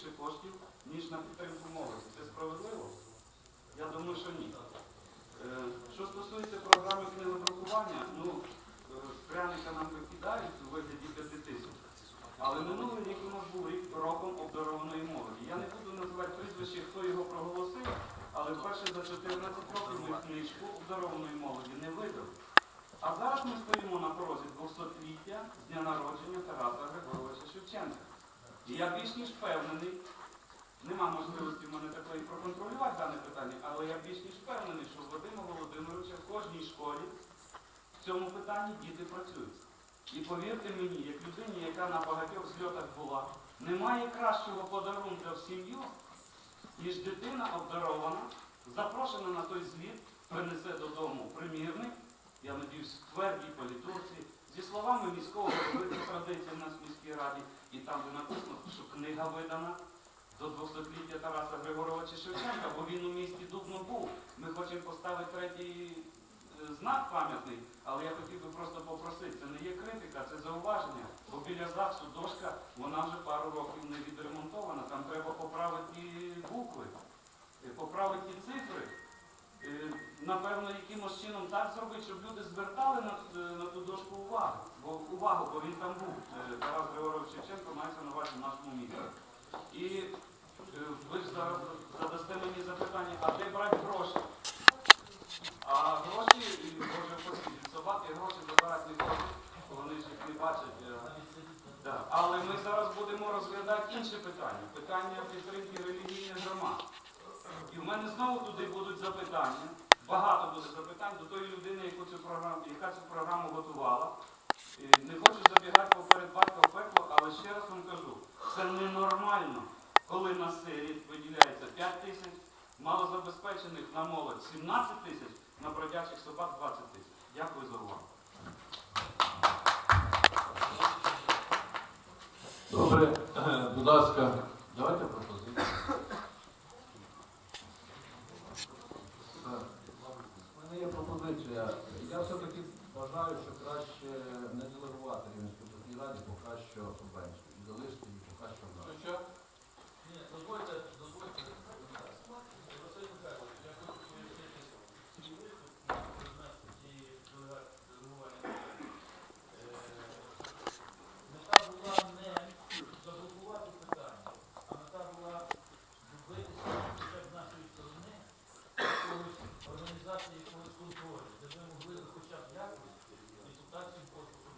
більше коштів, ніж на підтримку молоді. Це справедливо? Я думаю, що ні. Е, Що стосується програми книгодрукування, ну, е, пряника нам викидають у вигляді 5 тисяч. Але минулий рік у нас був рік роком обдарованої молоді. Я не буду називати прізвище, хто його проголосив, але вперше за 14 років ми книжку обдарованої молоді не видали. А зараз ми стоїмо на порозі 200-ліття з дня народження Тараса Григоровича Шевченка. І я більш ніж впевнений, нема можливості в мене такої проконтролювати дане питання, але я більш ніж впевнений, що в Вадима Володимировича в кожній школі в цьому питанні діти працюють. І повірте мені, як людині, яка на багатьох зльотах була, немає кращого подарунка в сім'ю, ніж дитина обдарована, запрошена на той зліт, принесе додому примірник, я надіюсь, в твердій політурці, зі словами міського голови це традиція в нас в міській раді, і там де написано, що книга видана до 200-ліття Тараса Григоровича Шевченка, бо він у місті Дубно був. Ми хочемо поставити третій е, знак пам'ятний, але я хотів би просто попросити, це не є критика, це зауваження. Бо біля ЗАГСу дошка, вона вже пару років не відремонтована, там треба так зробити, щоб люди звертали на, е, на ту дошку увагу. Бо увагу, бо він там був. Е, Тарас Григорович Шевченко мається на увазі в нашому місті. І е, ви ж зараз задасте мені запитання, а де брати гроші? А гроші, може посидіть, собаки гроші забирати не хочуть, вони ж їх не бачать. Да. Але ми зараз будемо розглядати інше питання. Питання підтримки релігійних громад. І в мене знову туди будуть запитання. Багато буде запитань до тої людини, яку цю програму, яка цю програму готувала. Е, Не хочу забігати поперед батька в пекло, але ще раз вам кажу, це ненормально, коли на сирі виділяється 5 тисяч, малозабезпечених на молодь 17 тисяч, на бродячих собак 20 тисяч. Дякую за увагу. Добре, будь ласка, давайте пропозиція. Я все-таки вважаю, що краще не делегувати. організації контролю, де ми могли хоча б якось депутатським корпусом